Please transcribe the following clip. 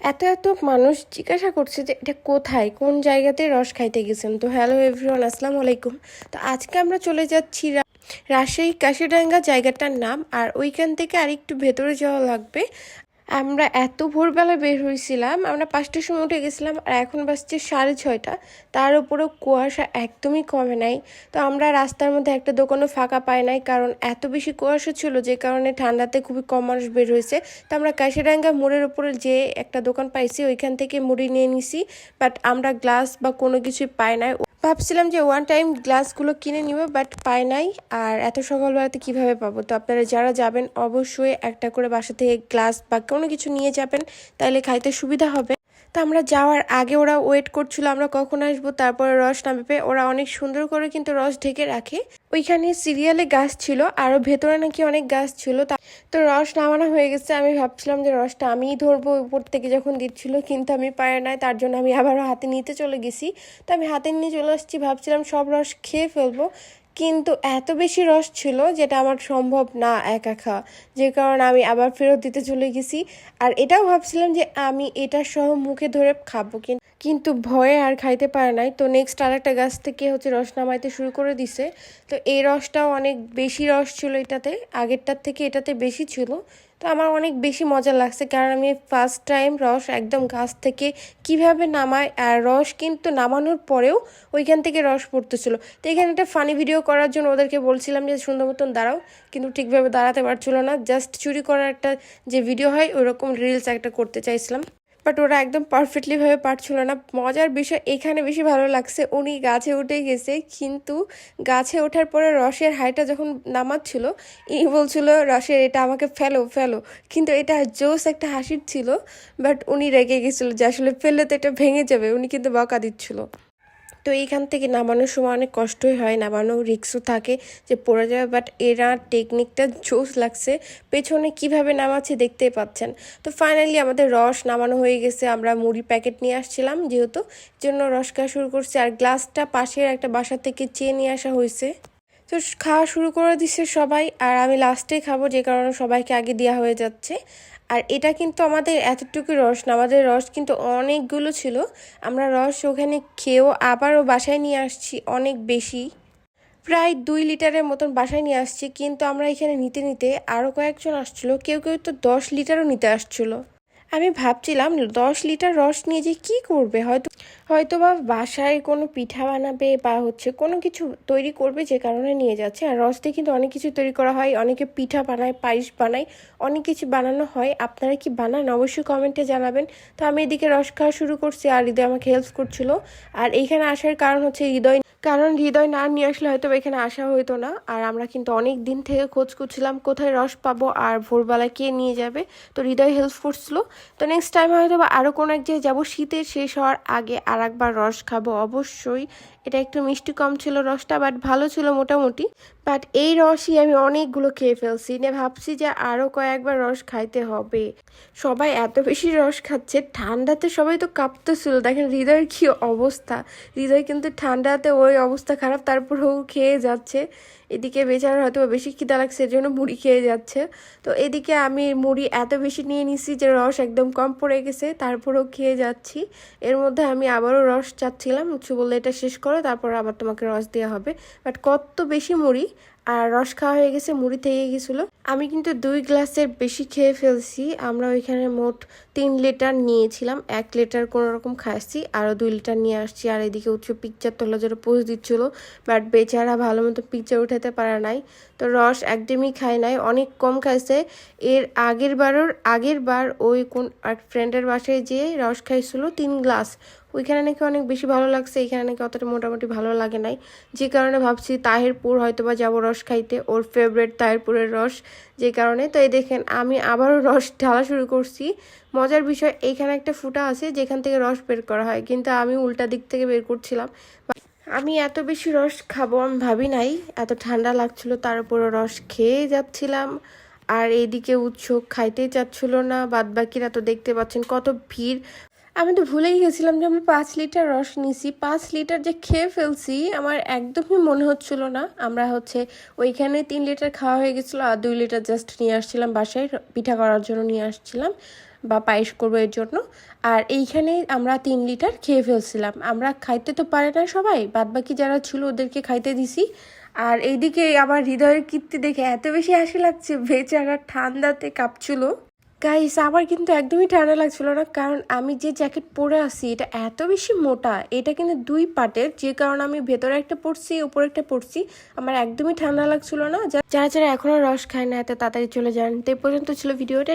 এত এত মানুষ জিজ্ঞাসা করছে যে এটা কোথায়, কোন জায়গাতে রস খাইতে গেছেন? তো হ্যালো এভরিওয়ান আসসালামু আলাইকুম। তো আজকে আমরা চলে যাচ্ছি রাজশাহী কাশিডাঙ্গা জায়গাটার নাম, আর ওইখান থেকে আরেকটু ভেতরে যাওয়া লাগবে। আমরা এত ভোরবেলা বের হয়েছিলাম, আমরা পাঁচটার সময় উঠে গেছিলাম আর এখন বাজছে সাড়ে ছয়টা। তার উপরেও কুয়াশা একদমই কমে নাই। তো আমরা রাস্তার মধ্যে একটা দোকানও ফাঁকা পাই নাই কারণ এত বেশি কুয়াশা ছিল যে কারণে ঠান্ডাতে খুবই কম মানুষ বের হয়েছে। তো আমরা কাশিরাঙ্গা মোড়ের উপরে যে একটা দোকান পাইছি, ওইখান থেকে মুড়ি নিয়ে নিছি বাট আমরা গ্লাস বা কোনো কিছুই পাই নাই। ভাবছিলাম যে ওয়ান টাইম গ্লাসগুলো কিনে নিব বাট পাই নাই। আর এত সকালবেলাতে কীভাবে পাবো? তো আপনারা যারা যাবেন, অবশ্যই একটা করে বাসা থেকে গ্লাস বা কোনো কিছু নিয়ে যাবেন, তাহলে খাইতে সুবিধা হবে। তো আমরা যাওয়ার আগে ওরা ওয়েট করছিল, আমরা কখন আসব, তারপরে রস নামবে ওরা অনেক সুন্দর করে কিন্তু রস ঢেকে রাখে। ওইখানে সিরিয়ালে গাছ ছিল আরও ভেতরে নাকি অনেক গাছ ছিল, তা- তো রস নামানো হয়ে গেছে। আমি ভাবছিলাম যে রসটা আমিই ধরবো, উপর থেকে যখন দিচ্ছিল, কিন্তু আমি পারে নাই, তার জন্য আমি আবারও হাতে নিতে চলে গেছি। তো আমি হাতে নিয়ে চলে আসছি, ভাবছিলাম সব রস খেয়ে ফেলব কিন্তু এত বেশি রস ছিল যেটা আমার সম্ভব না একা খাওয়া যে কারণে আমি আবার ফেরত দিতে চলে গেছি। আর এটাও ভাবছিলাম যে আমি এটা সহ মুখে ধরে খাব, কিন- কিন্তু ভয়ে আর খাইতে পারে নাই। তো নেক্সট আরেকটা গাছ থেকে হচ্ছে রস নামাইতে শুরু করে দিছে। তো এই রসটাও অনেক বেশি রস ছিল এটাতে, আগেরটার থেকে এটাতে বেশি ছিল। তো আমার অনেক বেশি মজা লাগছে, কারণ আমি ফার্স্ট টাইম রস একদম গাছ থেকে কীভাবে নামায় আর রস কিন্তু নামানোর পরেও ওইখান থেকে রস পড়তেছিল। তো এখানে একটা ফানি ভিডিও করার জন্য ওদেরকে বলছিলাম যে, সুন্দর মতন দাঁড়াও। কিন্তু ঠিকভাবে দাঁড়াতে পারছিল না। জাস্ট চুরি করার একটা যে ভিডিও হয়, ওরকম রিলস একটা করতে চাইছিলাম। বাট ওরা একদম পারফেক্টলিভাবে পারছিল না। মজার বিষয় এখানে বেশি ভালো লাগছে, উনি গাছে উঠে গেছে, কিন্তু গাছে ওঠার পরে রসের হাইটা যখন নামাচ্ছিল ইনি বলছিল, রসের এটা আমাকে ফেলো ফেলো। কিন্তু এটা জোস একটা হাসির ছিল, বাট উনি রেগে গেছিল যে আসলে ফেললে তো এটা ভেঙে যাবে, উনি কিন্তু বকা দিচ্ছিল। তো এইখান থেকে নামানোর সময় অনেক কষ্টই হয় নামানো রিক্সও থাকে যে পড়ে যাবে বাট এরা টেকনিকটা জোস লাগছে, পেছনে কীভাবে নামাচ্ছে দেখতেই পাচ্ছেন। তো ফাইনালি আমাদের রস নামানো হয়ে গেছে, আমরা মুড়ি প্যাকেট নিয়ে আসছিলাম যেহেতু, জন্য রস খাওয়া শুরু করছি, আর গ্লাসটা পাশের একটা বাসা থেকে চেয়ে নিয়ে আসা হয়েছে। তো খাওয়া শুরু করে দিচ্ছে সবাই, আর আমি লাস্টে খাব, যে কারণে সবাইকে আগে দেওয়া হয়ে যাচ্ছে। আর এটা কিন্তু আমাদের এতটুকু রস না, আমাদের রস কিন্তু অনেকগুলো ছিল। আমরা রস ওখানে খেয়েও আবারও বাসায় নিয়ে আসছি অনেক বেশি। প্রায় দুই লিটারের মতন বাসায় নিয়ে আসছি, কিন্তু আমরা এখানে নিতে নিতে আরও কয়েকজন আসছিল, কেউ কেউ তো দশ লিটারও নিতে আসছিল। আমি ভাবছিলাম দশ লিটার রস নিয়ে যে কি করবে? হয়তো হয়তো বা বাসায় কোনো পিঠা বানাবে বা হচ্ছে কোনো কিছু তৈরি করবে যে কারণে নিয়ে যাচ্ছে। আর রস দিয়ে কিন্তু অনেক কিছু তৈরি করা হয়, অনেকে পিঠা বানায়, পায়েস বানায়, অনেক কিছু বানানো হয়। আপনারা কি বানান? অবশ্যই কমেন্টে জানাবেন। তো আমি এদিকে রস খাওয়া শুরু করছি আর হৃদয় আমাকে হেল্প করছিল। আর এইখানে আসার কারণ হচ্ছে হৃদয় কারণ হৃদয় না নিয়ে আসলে হয়তো এখানে আসা হতো না। আর আমরা কিন্তু অনেক দিন থেকে খোঁজ করছিলাম, কোথায় রস পাবো আর ভোরবেলা কে নিয়ে যাবে। তো হৃদয় হেল্প করছিল। তো নেক্সট টাইম হয়তো বা আরও কোনো এক জায়গায় যাব। শীতের শেষ হওয়ার আগে আর একবার রস খাব অবশ্যই। এটা একটু মিষ্টি কম ছিল রসটা বাট ভালো ছিল মোটামুটি। বাট এই রসই আমি অনেকগুলো খেয়ে ফেলছি। নিয়ে ভাবছি যে আরও কয়েকবার রস খাইতে হবে। সবাই এত বেশি রস খাচ্ছে, ঠান্ডাতে সবাই তো কাঁপতেছিল। দেখেন হৃদয়ের কী অবস্থা। হৃদয় কিন্তু ঠান্ডাতে ওই অবস্থা খারাপ, তারপরেও খেয়ে যাচ্ছে। এদিকে বেচার হয়তো বেশি খিদা লাগছে এর জন্য মুড়ি খেয়ে যাচ্ছে। তো এদিকে আমি মুড়ি এত বেশি নিয়ে নিছি যে রস একদম কম পড়ে গেছে, তারপরেও খেয়ে যাচ্ছি। এর মধ্যে আমি আবারও রস চাচ্ছিলাম, কিছু বললে এটা শেষ করো, তারপর আবার তোমাকে রস দেওয়া হবে। বাট কত বেশি মুড়ি আর রস খাওয়া হয়ে গেছে, মুড়ি থেকে গেছিল। আমি কিন্তু দুই গ্লাসের বেশি খেয়ে ফেলছি। আমরা ওইখানে মোট তিন লিটার নিয়েছিলাম। এক লিটার কোনো রকম খাচ্ছি আরও দুই লিটার নিয়ে আসছি। আর এদিকে উচ্চ পিকচার তোলা জন্য পোজ দিচ্ছিল, বাট বেচারা ভালো মতো পিকচার উঠাতে পারে নাই। তো রস একদমই খায় নাই, অনেক কম খাইছে। এর আগের বারের, আগের বার ওই কোন এক ফ্রেন্ডের বাসায় যেয়ে রস খাইছিল তিন গ্লাস। ওইখানে নাকি অনেক বেশি ভালো লাগছে, এখানে নাকি অতটা মোটামুটি ভালো লাগে নাই। যে কারণে ভাবছি তাহিরপুর হয়তো বা যাব রস খাইতে, ওর ফেভারেট তাহিরপুরের রস। যে কারণে তো এই দেখেন, আমি আবারও রস ঢালা শুরু করছি। মজার বিষয় এইখানে একটা ফুটা আছে যেখান থেকে রস বের করা হয়, কিন্তু আমি উল্টা দিক থেকে বের করছিলাম। আমি এত বেশি রস খাব আমি ভাবি নাই, এত ঠান্ডা লাগছিল তার উপরও রস খেয়ে যাচ্ছিলাম। আর এইদিকে উৎস খাইতেই চাচ্ছিল না বাদ বাকিরা তো দেখতে পাচ্ছেন কত ভিড়। আমি তো ভুলেই গেছিলাম যে আমি পাঁচ লিটার রস নিছি পাঁচ লিটার যে খেয়ে ফেলছি, আমার একদমই মনে হচ্ছিল না। আমরা হচ্ছে ওইখানে তিন লিটার খাওয়া হয়ে গেছিল আর দুই লিটার জাস্ট নিয়ে আসছিলাম বাসায়, পিঠা করার জন্য নিয়ে আসছিলাম বা পায়েস করব এর জন্য। আর এইখানে আমরা তিন লিটার খেয়ে ফেলছিলাম। আমরা খাইতে তো পারে না সবাই, বাদবাকি যারা ছিল ওদেরকে খাইতে দিছি। আর এইদিকে আমার হৃদয়ের কীর্তি দেখে এত বেশি হাসি লাগছে বেচারা ঠান্ডাতে কাঁপছিল। গাইস আমার কিন্তু একদমই ঠান্ডা লাগছিল না, কারণ আমি যে জ্যাকেট পরে আসি এটা এত বেশি মোটা, এটা কিন্তু দুই পার্টের যে কারণে আমি ভেতরে একটা পরছি, উপরে একটা পড়ছি আমার একদমই ঠান্ডা লাগছিল না। যারা যারা এখনও রস খায় না, এত তাড়াতাড়ি চলে যান। তে পর্যন্ত ছিল ভিডিওটা